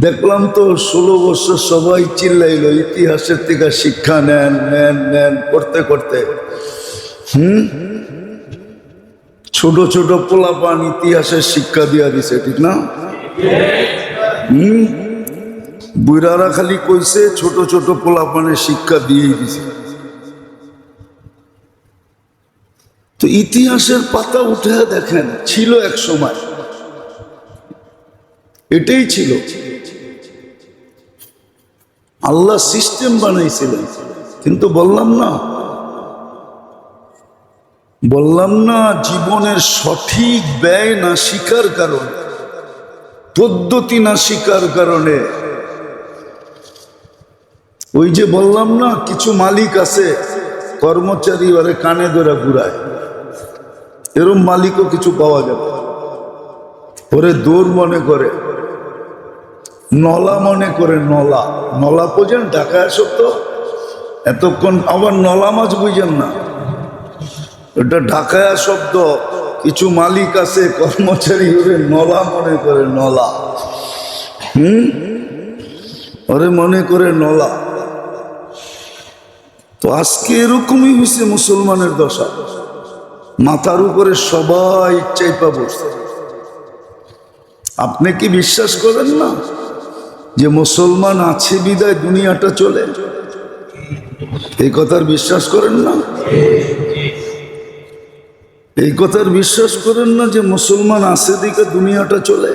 দেখলাম তো ষোলো বছর সবাই চিল্লাইলো, ইতিহাসের থেকে শিক্ষা নেন নেন নেন, করতে করতে। হুম? ছোট ছোট পোলাপান ইতিহাসের শিক্ষা দিয়া দিছে, ঠিক না? হুম? বুড়ারা খালি কইছে, ছোট ছোট পোলাপানের শিক্ষা দিয়েই দিছে। তো ইতিহাসের পাতা উঠে দেখেন, ছিল এক সময়। এটাই ছিল। আল্লাহ সিস্টেম বানাইছিলেন। কিন্তু বললাম না। বললাম না, জীবনের সঠিক ব্যয় না শিকার কারণে, পদ্ধতি না শিকার কারণে। ওই যে বললাম না, কিছু মালিক আছে, কর্মচারী ওরে কানে ধরে ঘুরায়। এরম মালিকও কিছু পাওয়া যাবে। ওরে দৌড় মনে করে। নলা মনে করে নলা। নলা বোঝেন, ঢাকায় শব্দ এতক্ষণ আবার নলা মাছ বুঝেন না। এটা ঢাকায়া শব্দ। কিছু মালিক আছে, কর্মচারী ওরে নলা মনে করে নলা। হুম? ওরে মনে করে নলা। তো আজকে এরকমই হয়েছে মুসলমানের দশা। মাথার উপরে সবাই চাইপা বসছে। আপনি কি বিশ্বাস করেন না? যে মুসলমান আছে, বিদায় দুনিয়াটা চলে। এই কথার বিশ্বাস করেন না? এই কথার বিশ্বাস করেন না যে মুসলমান আছে দিকে দুনিয়াটা চলে।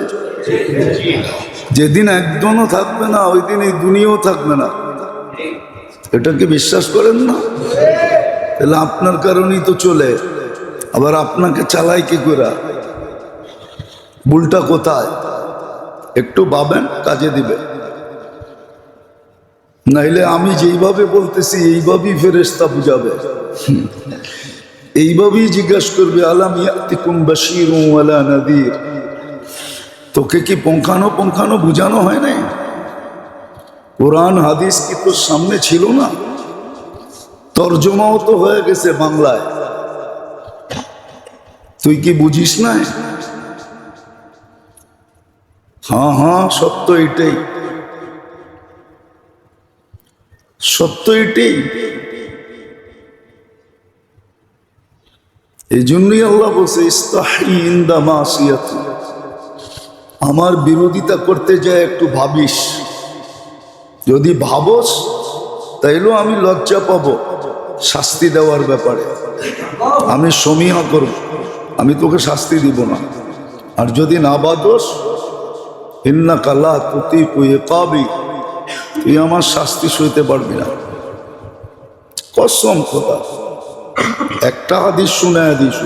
যেদিন একজনও থাকবে না, ওই দিন এই দুনিয়াও থাকবে না। এটাকে বিশ্বাস করেন না? তাহলে আপনার কারণেই তো চলে। আবার আপনাকে চালাই কি করে ভুলটা কোথায়? একটু ভাবেন, কাজে দিবে। নাইলে আমি যেইভাবে বলতেছি, এইভাবেই ফেরেস্তা বুঝাবে। এইভাবেই জিজ্ঞাসা করবে, আলাম ইয়াতিকুম বাশির ওয়ালা নাদির? তোকে কি পঙ্খানো পঙ্খানো বুঝানো হয় নাই? কোরআন, হাদিস কি তোর সামনে ছিল না? তর্জমাও তো হয়ে গেছে বাংলায়। তুই কি বুঝিস না হ্যাঁ হ্যাঁ সত্য এটাই। সত্য এটাই। এই জন্যই আল্লাহ বলছে আমার বিরোধিতা করতে যায় একটু ভাবিস। যদি ভাবস, তাইলেও আমি লজ্জা পাব শাস্তি দেওয়ার ব্যাপারে। আমি সমীহা করব, আমি তোকে শাস্তি দিব না। আর যদি না বাদস ইন্না কাল্লা তুতি কুয়ে কাবি তুই আমার শাস্তি সইতে পারবি না। কসম কথা একটা হাদিস শুনে হাদিস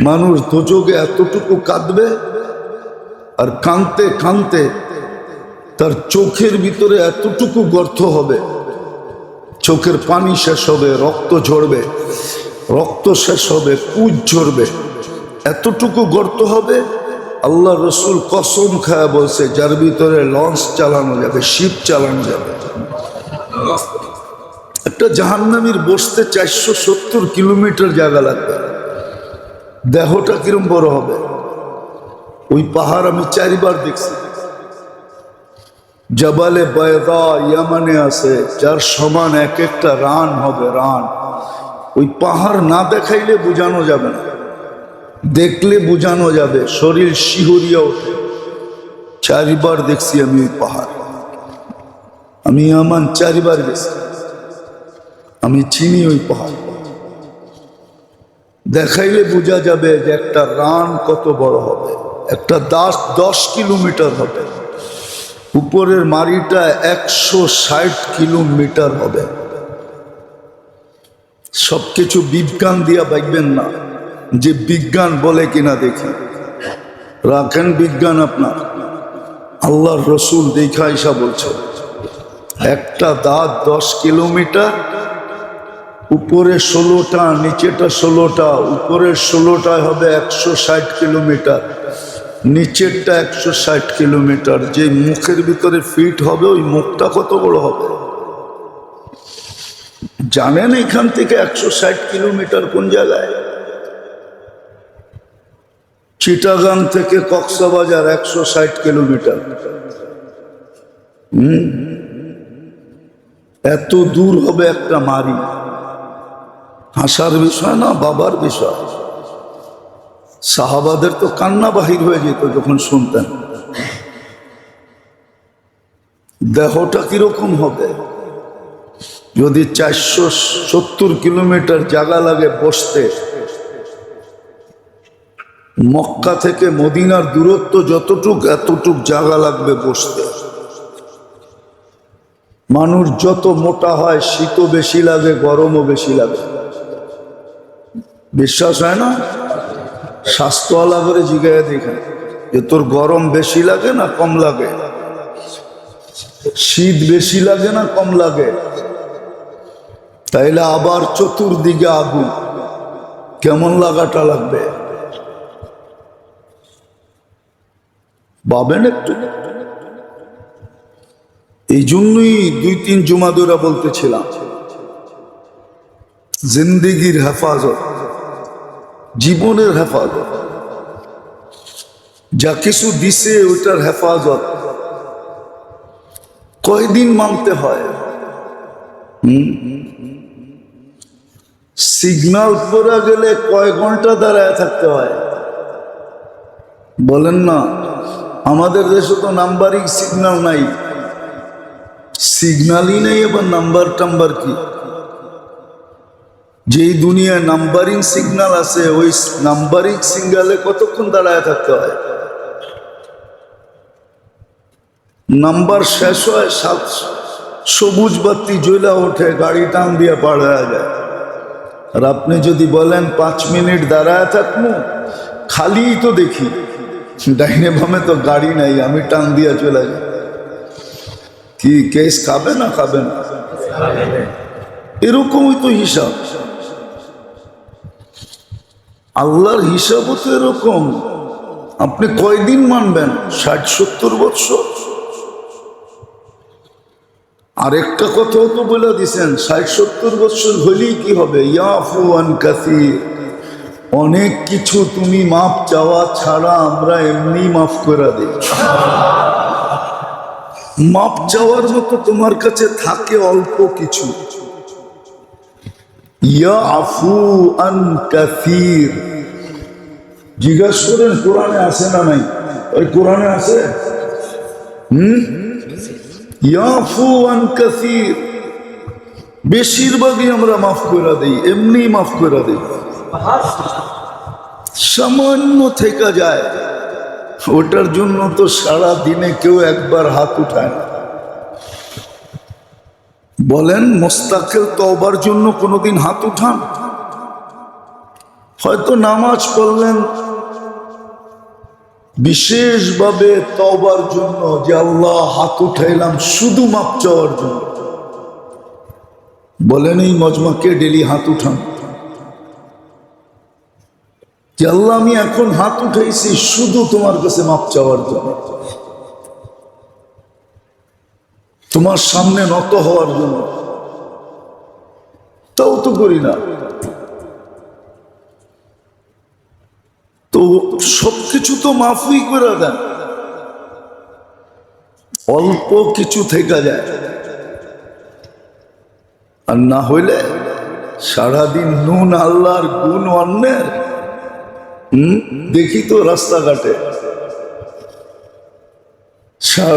মানুষ দোযোগে এতটুকু কাঁদবে আর কাঁদতে কাঁদতে তার চোখের ভিতরে এতটুকু গর্ত হবে। চোখের পানি শেষ হবে, রক্ত ঝরবে, রক্ত শেষ হবে পুজ ঝরবে। এতটুকু গর্ত হবে আল্লাহ রসুল কসম খায়া বলছে, যার ভিতরে লঞ্চ চালানো যাবে, শিপ চালানো যাবে। একটা জাহান্নামির বসতে চারশো সত্তর কিলোমিটার জায়গা লাগবে। দেহটা কিরম বড় হবে? ওই পাহাড় আমি চারিবার দেখছি। জবালে বয়দা ইয়ামানে আছে, যার সমান এক একটা রান হবে, রান। ওই পাহাড় না দেখাইলে বোঝানো যাবে না। দেখলে বোঝানো যাবে, শরীর শিহরিয়া ওঠে। চারিবার দেখছি আমি ওই পাহাড়। আমি আমান চারিবার গেছি আমি চিনি ওই পাহাড়। দেখাইলে বোঝা যাবে যে একটা রান কত বড় হবে। একটা দাস দশ কিলোমিটার হবে। উপরের মারিটা একশো ষাট কিলোমিটার হবে। সবকিছু বিজ্ঞান দিয়া বাইবেন না। যে বিজ্ঞান বলে কিনা দেখি। রাখেন বিজ্ঞান আপনার। আল্লাহর রসুল দেখা ইসা বলছে, একটা দাঁত দশ কিলোমিটার, উপরে ষোলোটা, নিচেটা ষোলোটা, উপরের ষোলোটায় হবে একশো ষাট কিলোমিটার, নিচেরটা একশো ষাট কিলোমিটার। যে মুখের ভিতরে ফিট হবে, ওই মুখটা কত বড় হবে? জানেন এখান থেকে একশো ষাট কিলোমিটার কোন জায়গায়? চিটাগাং থেকে কক্সবাজার একশো ষাট কিলোমিটার। এত দূর হবে একটা মারি। হাসার বিষয় না, বাবার বিষয়। সাহাবাদের তো কান্না বাহির হয়ে যেত যখন শুনতেন। দেহটা কীরকম হবে? যদি চারশো সত্তর কিলোমিটার জায়গা লাগে বসতে মক্কা থেকে মদিনার দূরত্ব যতটুক, এতটুক জায়গা লাগবে বসতে। মানুষ যত মোটা হয় শীতও বেশি লাগে, গরমও বেশি লাগে। বিশ্বাস হয় না? স্বাস্থ্যওয়ালা করে জিগায় দেখেন যে তোর গরম বেশি লাগে না কম লাগে? শীত বেশি লাগে না কম লাগে? তাইলে আবার চতুর্দিকে আগুন। কেমন লাগাটা লাগবে? পাবেন একটু। এই জন্যই দুই তিন জুমাদুরা বলতেছিলাম। জিন্দিগির হেফাজত, জীবনের হেফাজত। যা কিছু দিছে ওইটার হেফাজত। কয়দিন মানতে হয়? সিগনাল পড়া গেলে কয় ঘণ্টা দাঁড়ায় থাকতে হয়? বলেন না। আমাদের দেশে তো নাম্বারিং সিগন্যাল নাই। সিগন্যালই নেই এবার নাম্বার টাম্বার কি? যেই দুনিয়ায় নাম্বারিং সিগন্যাল আছে, ওই নাম্বারিং সিগন্যালে কতক্ষণ দাঁড়ায় থাকতে হয়? নাম্বার শেষ হয় সাত, সবুজ বাতি জ্বলা ওঠে, গাড়ি টান দিয়ে হয়ে যায়। আর আপনি যদি বলেন, পাঁচ মিনিট দাঁড়ায় থাকব খালি তো দেখি। ডাইনে বামে তো গাড়ি নাই, আমি টান দিয়ে চলে যাই। কি, কেস খাবে না খাবে না? এরকমই তো হিসাব। আল্লাহর হিসাবও তো এরকম। আপনি কয়দিন মানবেন? ষাট, সত্তর বৎসর? আরেকটা কথাও তো বলে দিছেন, ষাট, সত্তর বৎসর হলেই কি হবে? ইয়াফু আন কাসির। অনেক কিছু তুমি মাপ চাওয়া ছাড়া আমরা এমনি মাফ করে দিই। মাপ চাওয়ার মতো তোমার কাছে থাকে অল্প কিছু। ইয়া আফু আন কাসির। জিজ্ঞাসা করেন, কোরআনে আছে না নাই? ওই কোরআনে আছে? হুম? ইয়াফু আন কাসির। বেশিরভাগই আমরা মাফ করে দিই, এমনি মাফ করে দিই। সামান্য থেকে যায়, ওটার জন্য তো সারা দিনে কেউ একবার হাত উঠায় না। বলেন, মোস্তাকেল তবার জন্য কোনোদিন হাত উঠান? হয়তো নামাজ পড়লেন। বিশেষভাবে তবার জন্য যে আল্লাহ হাত উঠাইলাম শুধু মাপ চাওয়ার জন্য বলেন, এই মজমাকে ডেলি হাত উঠান। যে আল্লাহ, আমি এখন হাত উঠাইছি, শুধু তোমার কাছে মাপ চাওয়ার জন্য। তোমার সামনে নত হওয়ার জন্য। তাও তো করি না। তো সবকিছু তো মাফই করে দেন। অল্প কিছু থেকে যায়। আর না হইলে সারাদিন নুন আল্লাহর গুণ অন্যের। দেখি তো রাস্তাঘাটে।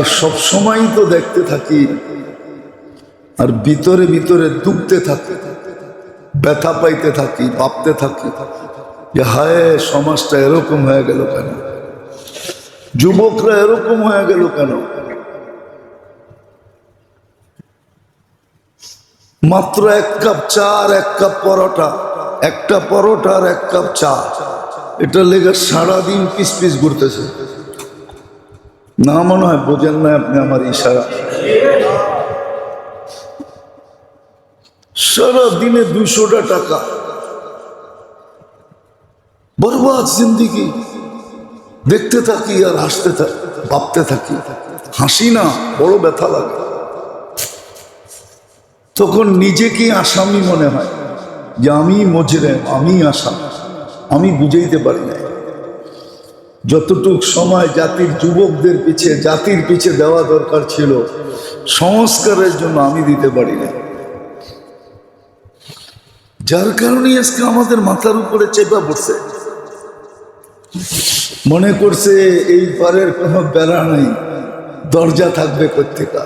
সব সময় তো দেখতে থাকি। আর ভিতরে ভিতরে দুঃখতে থাকি। ব্যথা পাইতে থাকি, ভাবতে থাকি। যে হায়, সমাজটা এরকম হয়ে গেল কেন? যুবকরা এরকম হয়ে গেল কেন? মাত্র এক কাপ চা আর এক কাপ পরোটা। একটা পরোটা আর এক কাপ চা। এটা লেগে সারাদিন পিস পিস ঘুরতেছে। না মনে হয় বোঝেন না আপনি আমার ইশারা। সারা দিনে দুইশোটা টাকা। বরবাদ জিন্দিগি। দেখতে থাকি আর হাসতে থাকি ভাবতে থাকি। হাসি না, বড় ব্যথা লাগে। তখন নিজেকে আসামি মনে হয় যে আমি মজরে, আমি আসাম। আমি বুঝাইতে পারি না যতটুক সময় জাতির যুবকদের পিছে, জাতির পিছে দেওয়া দরকার ছিল, সংস্কারের জন্য আমি দিতে পারি না যার কারণে আজকে আমাদের মাথার উপরে চেপা পড়ছে। মনে করছে এই পারের কোনো বেড়া নেই, দরজা থাকবে কোথেকা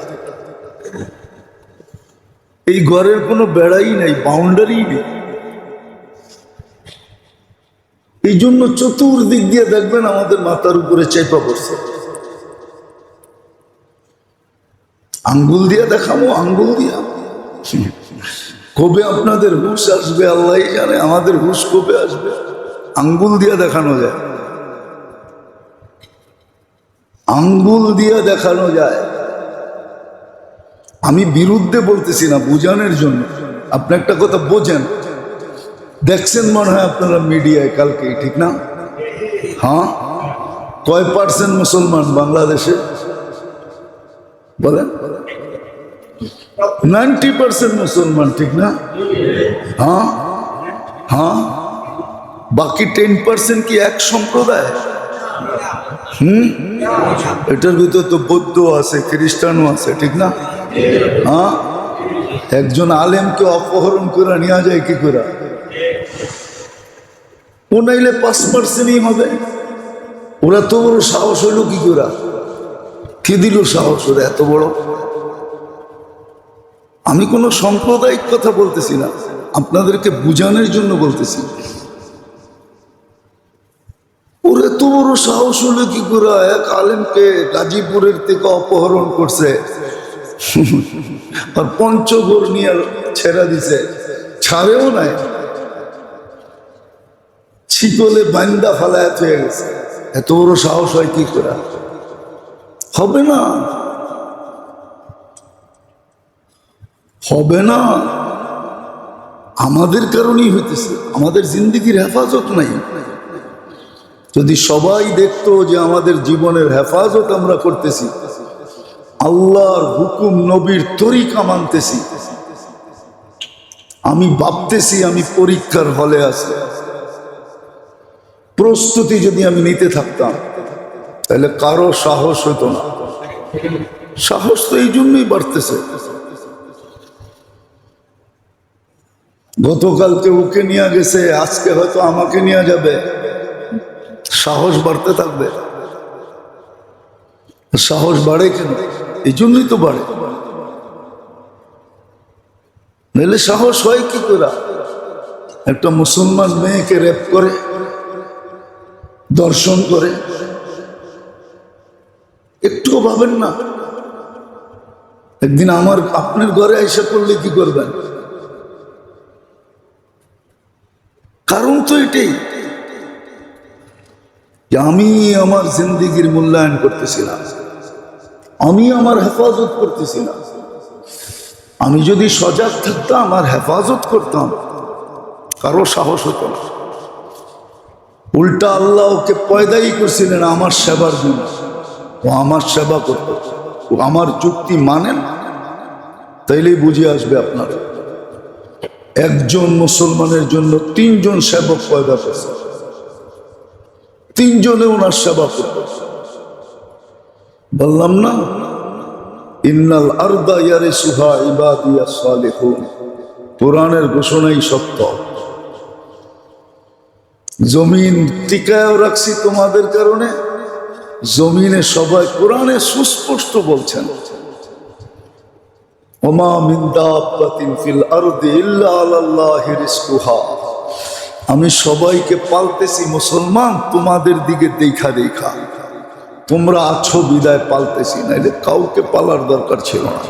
এই ঘরের কোনো বেড়াই নেই বাউন্ডারি নেই। এই জন্য চতুর্দিক দিয়ে দেখবেন আমাদের মাথার উপরে চেপা পড়ছে। আঙ্গুল দিয়ে দেখাবো আঙ্গুল দিয়া। কবে আপনাদের হুশ আসবে আল্লাহ জানে, আমাদের হুশ কবে আসবে। আঙ্গুল দিয়ে দেখানো যায়। আঙ্গুল দিয়ে দেখানো যায়। আমি বিরুদ্ধে বলতেছি না, বোঝানোর জন্য। আপনি একটা কথা বোঝেন। দেখছেন মনে হয় আপনারা মিডিয়ায় কালকে ঠিক না? হ্যাঁ? কয় পার্সেন্ট মুসলমান বাংলাদেশে? বলেন। নাইনটি পার্সেন্ট মুসলমান, ঠিক না? হ্যাঁ? হ্যাঁ? বাকি টেন পার্সেন্ট কি এক সম্প্রদায়? হুম? এটার ভিতর তো বৌদ্ধ আছে, খ্রিস্টানও আছে, ঠিক না? হ্যাঁ? একজন আলেমকে অপহরণ করে নেওয়া যায় কি করে? ও নাইলে পাঁচ পার্সেন্টই হবে। ওরা তো বড় সাহস হইল কি করে? কে দিল সাহস ওরা এত বড়? আমি কোনো সাম্প্রদায়িক কথা বলতেছি না, আপনাদেরকে বুঝানোর জন্য বলতেছি। ওর এত বড় সাহস হলো কি করে? এক আলেমকে গাজীপুরের থেকে অপহরণ করছে। আর পঞ্চগড় নিয়ে ছেড়া দিছে। ছাড়েও নাই। ছিকলে বান্দা ফালায় এত বড় সাহস হয় কি করে? হবে না। হবে না। আমাদের কারণেই হইতেছে। আমাদের জিন্দিগির হেফাজত নাই। যদি সবাই দেখতো যে আমাদের জীবনের হেফাজত আমরা করতেছি, আল্লাহর হুকুম নবীর তরিকা মানতেছি, আমি ভাবতেছি আমি পরীক্ষার হলে আছি। প্রস্তুতি যদি আমি নিতে থাকতাম, তাহলে কারও সাহস হতো না। সাহস তো এই জন্যই বাড়তেছে। গতকালকে ওকে নিয়ে গেছে, আজকে হয়তো আমাকে নিয়ে যাবে। সাহস বাড়তে থাকবে। সাহস বাড়ে কেন? এই জন্যই তো বাড়ে। নাহলে সাহস হয় কি করে? একটা মুসলমান মেয়েকে রেপ করে। দর্শন করে। একটুও ভাবেন না। একদিন আমার আপনার ঘরে এসে পড়লে কি করবেন? কারণ তো এটাই আমি আমার জিন্দিগির মূল্যায়ন করতেছিলাম। আমি আমার হেফাজত করতেছিলাম। আমি যদি সজাগ থাকতাম আর হেফাজত করতাম, কারও সাহস হতো না। উল্টা আল্লাহ ওকে পয়দাই করছিলেন আমার সেবার জন্য। ও আমার সেবা করত। ও আমার যুক্তি মানেন তাইলেই বুঝে আসবে আপনার। একজন মুসলমানের জন্য তিনজন সেবক পয়দা করছে। তিনজনে ওনার সেবা করবে বললাম না, ইন্নাল আরদা ইয়ারে সুহা ইবাদিয়া সালেহুন। কোরআনের ঘোষণাই সত্য। জমিন টিকায়ও রাখছি তোমাদের কারণে। জমিনে সবাই কোরআনে সুস্পষ্ট বলছেন। ওমা আমি সবাইকে পালতেছি মুসলমান, তোমাদের দিকে দেখা দেখা। তোমরা আছো বিদায় পালতেছি, নাইলে কাউকে পালার দরকার ছিল না।